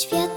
свет.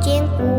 坚固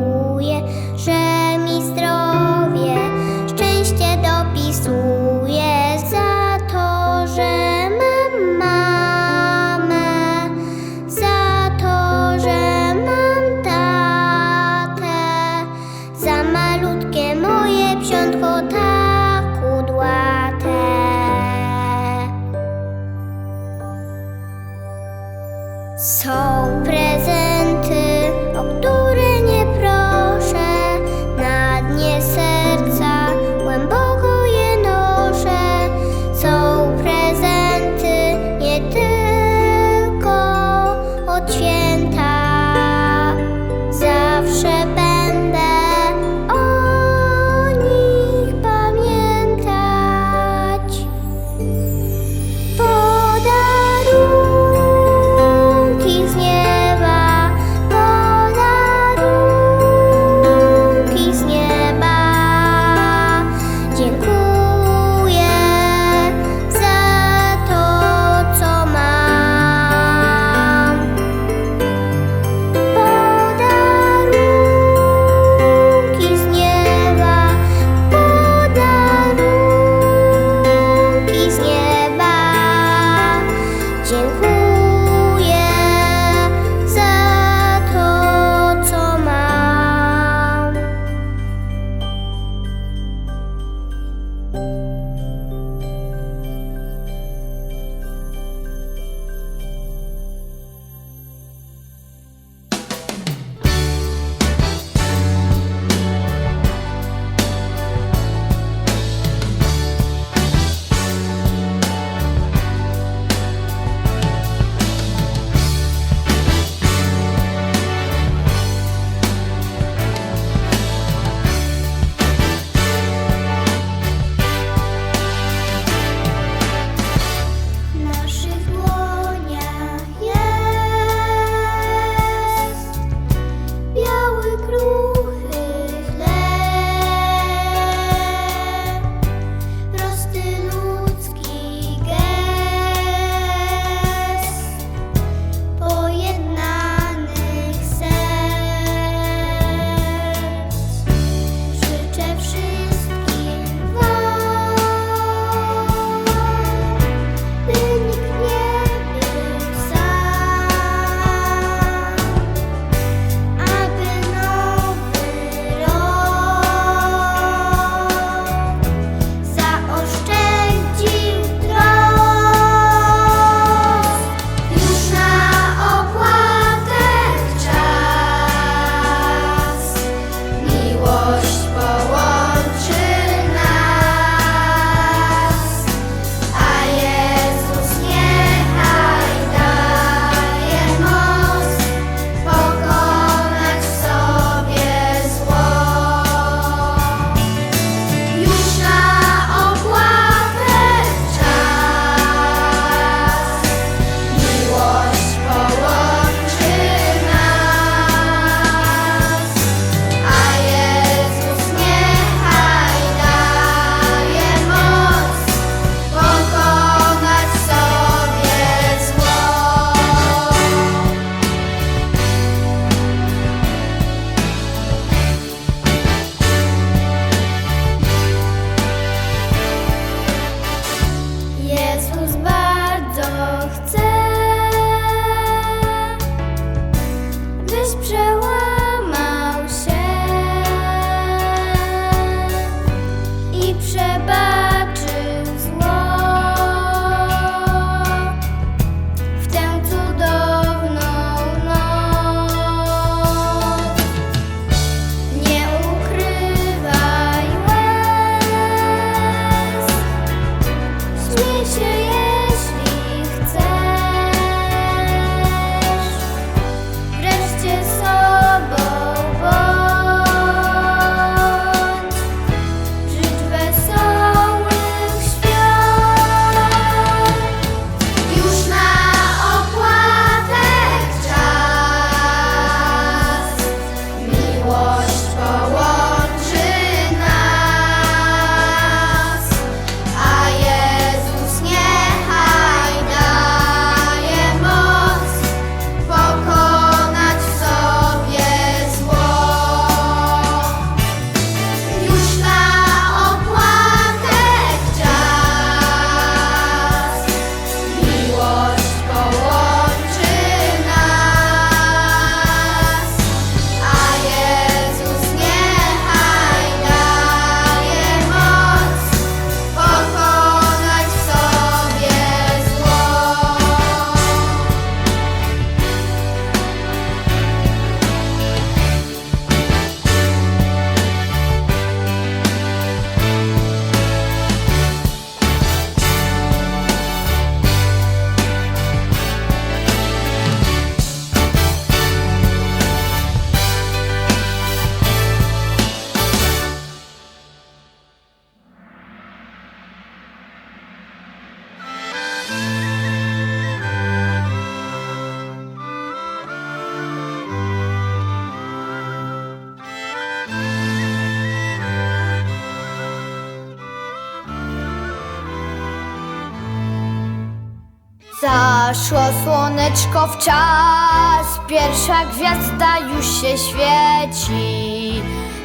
Zaszło słoneczko w czas, pierwsza gwiazda już się świeci.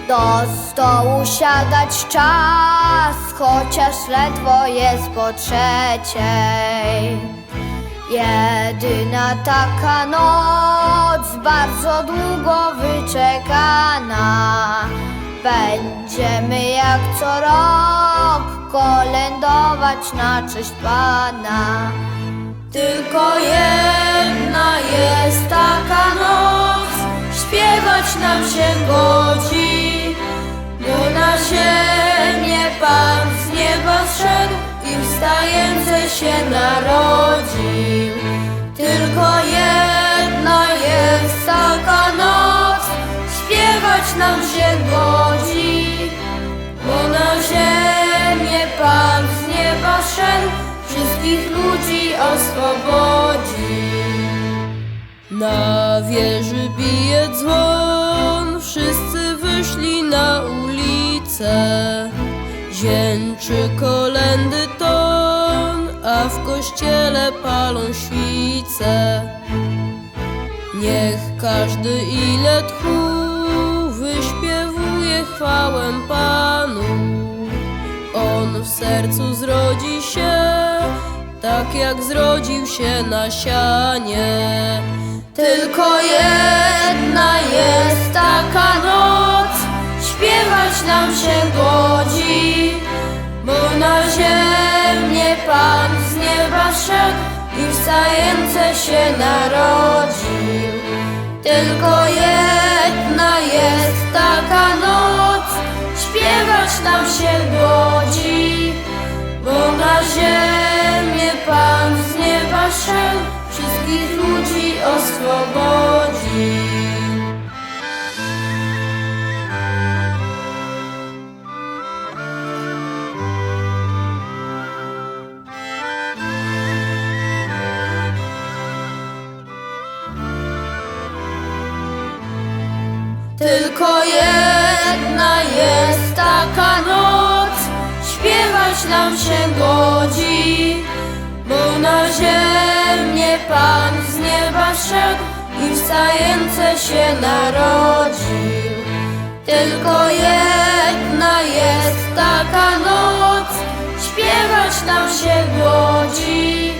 Do stołu siadać czas, chociaż ledwo jest po trzeciej. Jedyna taka noc, bardzo długo wyczekana. Będziemy jak co rok kolędować na cześć Pana. Tylko jedna jest taka noc, śpiewać nam się godzi, bo na ziemię Pan z nieba zszedł i wstający się narodził. Tylko jedna jest taka noc, śpiewać nam się godzi, bo na ziemię Pan z nieba szedł, wszystkich ludzi oswobodzi. Na wieży bije dzwon, wszyscy wyszli na ulicę. Zięczy kolendy ton, a w kościele palą świce. Niech każdy ile tchu wyśpiewuje chwałę Panu. On w sercu zrodzi się, tak jak zrodził się na sianie. Tylko jedna jest taka noc, śpiewać nam się godzi, bo na ziemię Pan z nieba szedł i wstające się narodził. Tylko jedna jest taka noc, śpiewać nam się godzi, bo na ziemię oswobodzi. Tylko jedna jest taka noc, śpiewać nam się godzi, bo na ziemię Pan z nieba szedł i wstające się narodził. Tylko jedna jest taka noc, śpiewać nam się godzi,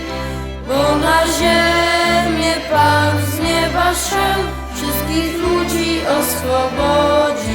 bo na ziemię Pan z nieba szedł, wszystkich ludzi oswobodzi.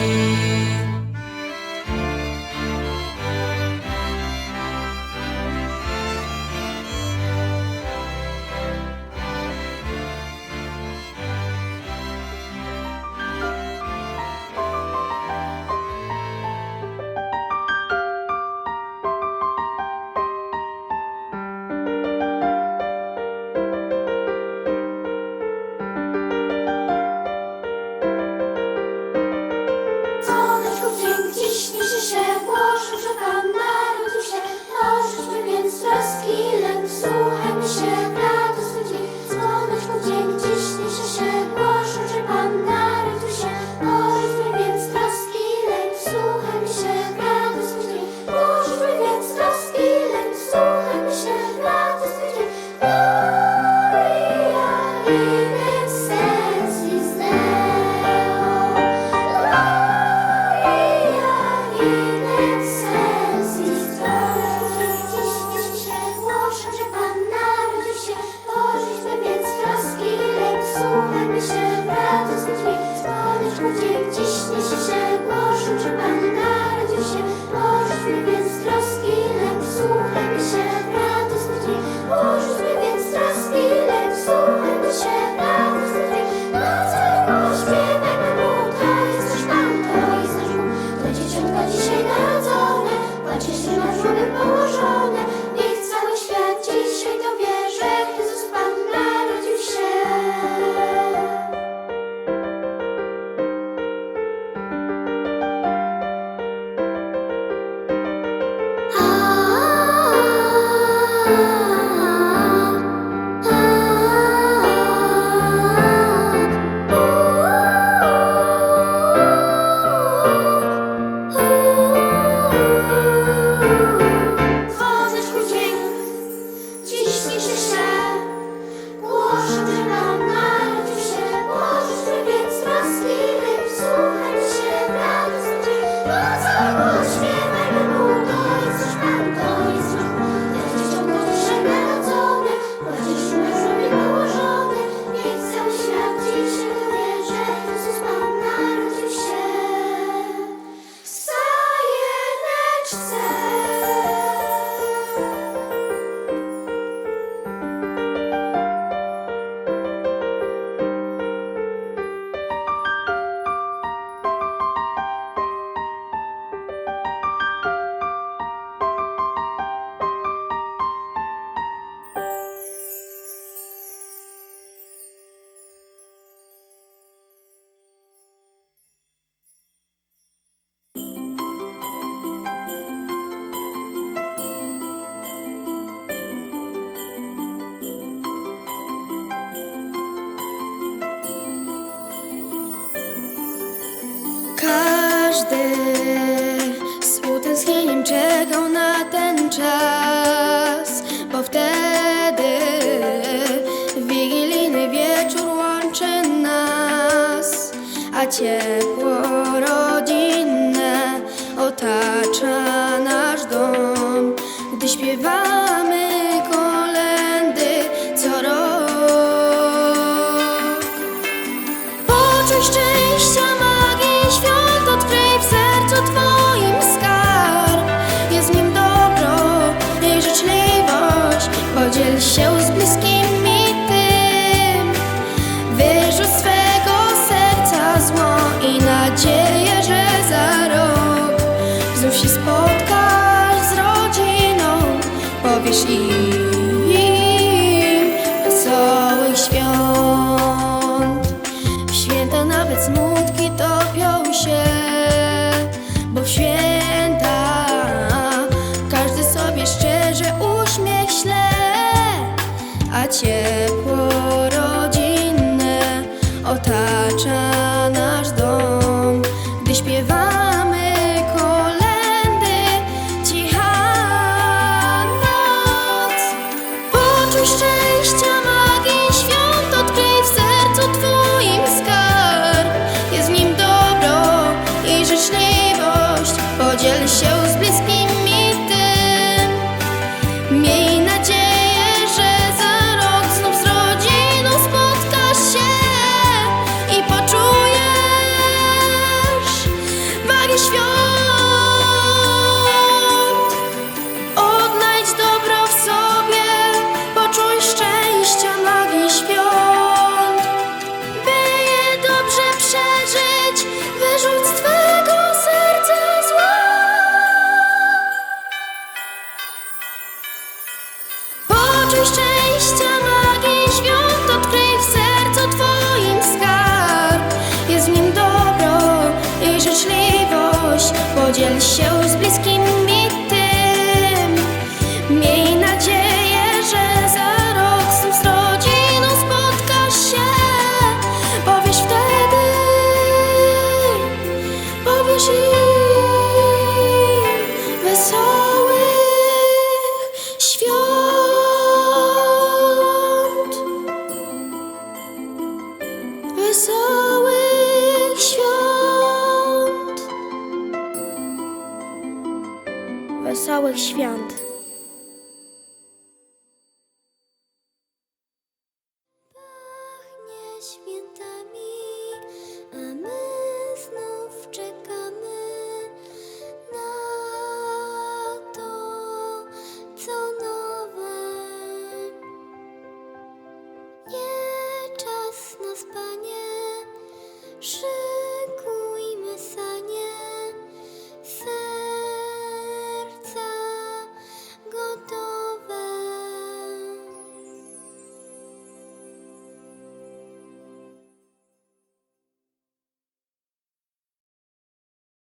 gwiazdy Z utęsknieniem czekał na ten czas Bo wtedy wigilijny wieczór łączy nas A Ciebie szczęścia, magii, świąt odkryj w sercu Twoim skarb. Jest w nim dobro i życzliwość, podziel się. Wesołych świąt!